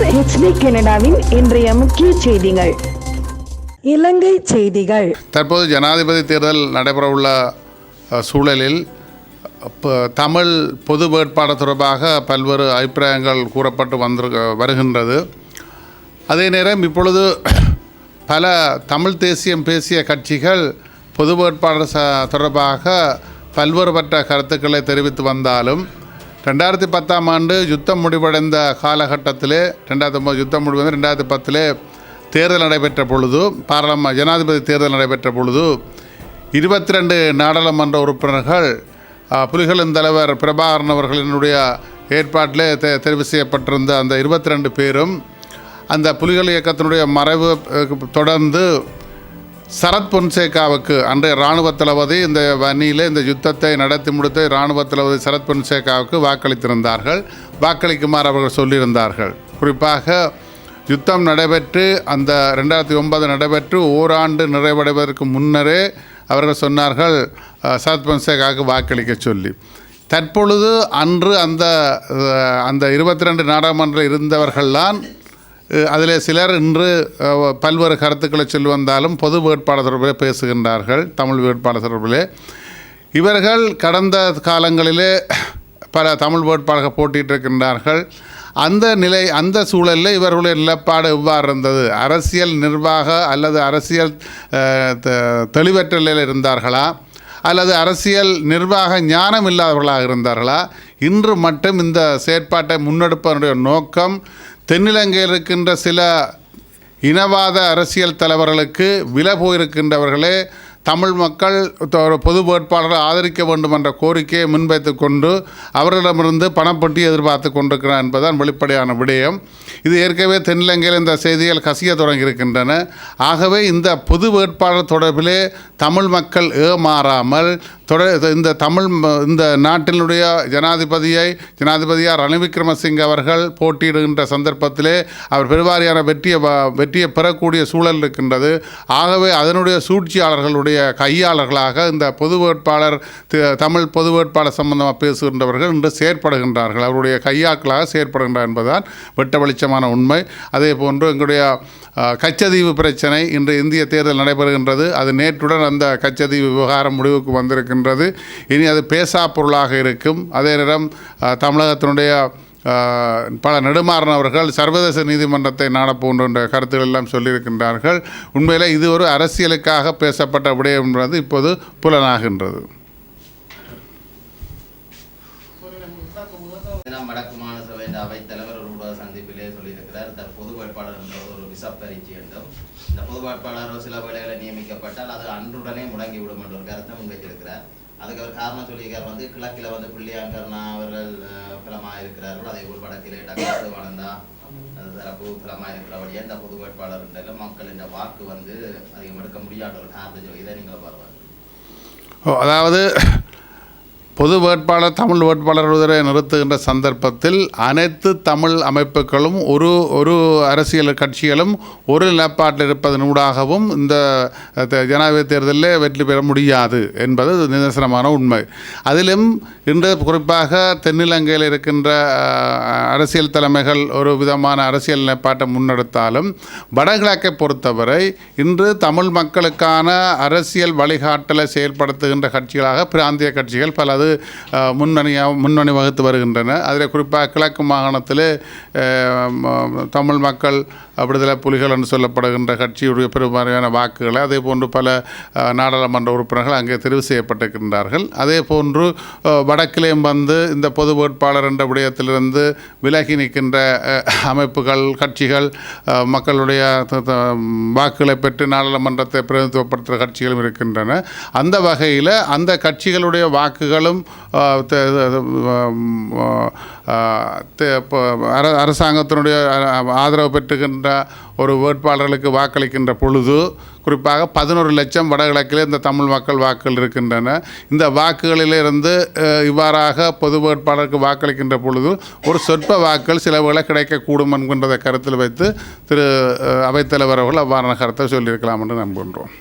கொண்டிருப்பவர் ஹெச்டி கனடாவின் இன்றைய முக்கிய செய்திகள். இலங்கை செய்திகள். தற்போது ஜனாதிபதி தேர்தல் நடைபெறவுள்ள சூழலில் தமிழ் பொது வேட்பாளர் தொடர்பாக பல்வேறு அபிப்பிராயங்கள் கூறப்பட்டு வந்திருக்க வருகின்றது. அதே நேரம் இப்பொழுது பல தமிழ் தேசியம் பேசிய கட்சிகள் பொது வேட்பாளர் ச தொடர்பாக பல்வேறுபட்ட கருத்துக்களை தெரிவித்து வந்தாலும் ரெண்டாயிரத்தி பத்தாம் ஆண்டு யுத்தம் முடிவடைந்த காலகட்டத்திலே ரெண்டாயிரத்தி ஒம்பது யுத்தம் முடிவடைந்து ரெண்டாயிரத்தி பத்திலே தேர்தல் நடைபெற்ற பொழுது பாராளுமன்ற ஜனாதிபதி தேர்தல் நடைபெற்ற பொழுது இருபத்தி ரெண்டு நாடாளுமன்ற உறுப்பினர்கள் புலிகளின் தலைவர் பிரபாகரன் அவர்களினுடைய ஏற்பாட்டிலே தெ தெரிவு செய்யப்பட்டிருந்த அந்த இருபத்தி ரெண்டு பேரும் அந்த புலிகள் இயக்கத்தினுடைய மறைவு தொடர்ந்து சரத் பொன்சேகாவுக்கு அன்றைய இராணுவ தளபதி இந்த வன்னியில் இந்த யுத்தத்தை நடத்தி முடித்த இராணுவ தளபதி சரத் பொன்சேகாவுக்கு வாக்களித்திருந்தார்கள். வாக்களிக்குமாறு அவர்கள் சொல்லியிருந்தார்கள். குறிப்பாக யுத்தம் நடைபெற்று அந்த ரெண்டாயிரத்தி ஒன்பது நடைபெற்று ஓராண்டு நிறைவடைவதற்கு முன்னரே அவர்கள் சொன்னார்கள் சரத் பொன்சேகாவுக்கு வாக்களிக்க சொல்லி. தற்பொழுது அன்று அந்த அந்த இருபத்தி ரெண்டு நாடாளுமன்றம் இருந்தவர்கள்தான் அதில் சிலர் இன்று பல்வேறு கருத்துக்களை சொல்லி வந்தாலும் பொது வேட்பாளர் தொடர்பிலே பேசுகின்றார்கள் தமிழ் வேட்பாளர் தொடர்பிலே இவர்கள் கடந்த காலங்களிலே பல தமிழ் வேட்பாளர்கள் போட்டியிட்டிருக்கின்றார்கள். அந்த நிலை அந்த சூழலில் இவர்களுடைய நிலப்பாடு எவ்வாறு இருந்தது? அரசியல் நிர்வாக அல்லது அரசியல் தெளிவற்ற நிலையில் இருந்தார்களா? அல்லது அரசியல் நிர்வாக ஞானம் இல்லாதவர்களாக இருந்தார்களா? இன்று மட்டும் இந்த செயற்பாட்டை முன்னெடுப்பதனுடைய நோக்கம் தென்னிலங்கையில் இருக்கின்ற சில இனவாத அரசியல் தலைவர்களுக்கு விலை போயிருக்கின்றவர்களே தமிழ் மக்கள் பொது வேட்பாளரை ஆதரிக்க வேண்டும் என்ற கோரிக்கையை முன்வைத்து கொண்டு அவர்களிடமிருந்து பணப்பட்டி எதிர்பார்த்து கொண்டிருக்கிறார் என்பதுதான் வெளிப்படையான விடயம். இது ஏற்கனவே தென்னிலங்கையில் இந்த செய்திகள் கசிய தொடங்கியிருக்கின்றன. ஆகவே இந்த பொது வேட்பாளர் தொடர்பிலே தமிழ் மக்கள் ஏமாறாமல் தொடர் இந்த தமிழ் இந்த நாட்டினுடைய ஜனாதிபதியை ஜனாதிபதியார் ரணில் விக்ரமசிங்க அவர்கள் போட்டியிடுகின்ற சந்தர்ப்பத்திலே அவர் பெருவாரியான வெற்றியை வ- வெற்றியை பெறக்கூடிய சூழல் இருக்கின்றது. ஆகவே அதனுடைய சூழ்ச்சியாளர்களுடைய கையாளர்களாக இந்த பொது வேட்பாளர் தி- தமிழ் பொது வேட்பாளர் சம்பந்தமாக பேசுகின்றவர்கள் இன்று செயற்படுகின்றார்கள். அவருடைய கையாட்களாக செயற்படுகின்றார் என்பதுதான் வெட்ட வெளிச்சமான உண்மை. அதே போன்று எங்களுடைய கச்சதீவு பிரச்சனை இன்று இந்திய தேர்தல் நடைபெறுகின்றது. அது நேற்றுடன் அந்த கச்சதீவு விவகாரம் முடிவுக்கு வந்திருக்கின்றது. இனி அது பேசா பொருளாக இருக்கும். அதே நேரம் தமிழகத்தினுடைய பல நெடுமாறன் அவர்கள் சர்வதேச நீதிமன்றத்தை நாடப்போன்ற கருத்துகள் கருத்துக்கள் எல்லாம் சொல்லியிருக்கின்றார்கள். உண்மையில் இது ஒரு அரசியலுக்காக பேசப்பட்ட விடயம் என்பது இப்போது புலனாகின்றது. வடக்கு மாநில சபையின் அவைத்தலைவர் ஒரு சந்திப்பிலே சொல்லியிருக்கிறார். தற்போது வேட்பாளர் என்ற ஒரு விசப்பரிச்சு என்றும் இந்த பொது வேட்பாளர் சில வேலைகளை நியமிக்கப்பட்டால் அது அன்றுடனே முடங்கிவிடும் என்ற ஒரு கருத்தை முன்வைத்திருக்கிறார். அதுக்கு அவர் காரணம் சொல்லியிருக்கார். வந்து கிழக்கில் வந்து பிள்ளையாங்கர்ணா அவர்கள் பலமாக பலமா இருக்கிறார்கள் அதே போல் வடக்கிலே டாக்டர் வளர்ந்தா அது தரப்பு பலமா இருக்கிறபடியே இந்த பொது வேட்பாளர் என்ற மக்கள் இந்த வாக்கு வந்து அதிகம் எடுக்க முடியாத ஒரு காரணத்தை சொல்லி இதை நீங்கள் பாருவார் ஓ, அதாவது பொது வேட்பாளர் தமிழ் வேட்பாளர் ஒருவரை நிறுத்துகின்ற சந்தர்ப்பத்தில் அனைத்து தமிழ் அமைப்புகளும் ஒரு ஒரு அரசியல் கட்சிகளும் ஒரு நிலப்பாட்டில் இருப்பதனூடாகவும் இந்த ஜனாதிபதி தேர்தலில் வெற்றி பெற முடியாது என்பது நிதர்சனமான உண்மை. அதிலும் இன்று குறிப்பாக தென்னிலங்கையில் இருக்கின்ற அரசியல் தலைமைகள் ஒரு விதமான அரசியல் நிலைப்பாட்டை முன்னெடுத்தாலும் வடகிழக்கை பொறுத்தவரை இன்று தமிழ் மக்களுக்கான அரசியல் வழிகாட்டலை செயல்படுத்துகின்ற கட்சிகளாக பிராந்திய கட்சிகள் பலது முன்னணியாக முன்னணி வகுத்து வருகின்றன. அதில் குறிப்பாக கிழக்கு மாகாணத்தில் தமிழ் மக்கள் விடுதலை புலிகள் என்று சொல்லப்படுகின்ற கட்சியுடைய பெரும்பாலான வாக்குகளை அதே போன்று பல நாடாளுமன்ற உறுப்பினர்கள் அங்கே தெரிவு செய்யப்பட்டிருக்கின்றார்கள். அதே போன்று வடக்கிலேயும் வந்து இந்த பொது வேட்பாளர் என்ற விடயத்திலிருந்து விலகி நிற்கின்ற அமைப்புகள் கட்சிகள் மக்களுடைய வாக்குகளை பெற்று நாடாளுமன்றத்தை பிரதிநிதித்துவப்படுத்துகிற கட்சிகளும் இருக்கின்றன. அந்த வகையில் அந்த கட்சிகளுடைய வாக்குகளும் இப்போ அர- அரசாங்கத்தினுடைய ஆதரவு பெற்றுகின்ற ஒரு வேட்பாளர்களுக்கு வாக்களிக்கின்ற பொழுது குறிப்பாக பதினோரு லட்சம் வடகிழக்கில் இந்த தமிழ் மக்கள் வாக்குகள் இருக்கின்றன. இந்த வாக்குகளிலிருந்து இவ்வாறாக பொது வேட்பாளருக்கு வாக்களிக்கின்ற பொழுது ஒரு சொற்ப வாக்குகள் சில வேளை கிடைக்கக்கூடும் என்கின்றதை கருத்தில் வைத்து திரு அவைத்தலைவர் அவர்கள் அவ்வாறான கருத்தை சொல்லியிருக்கலாம் என்று நம்புகின்றோம்.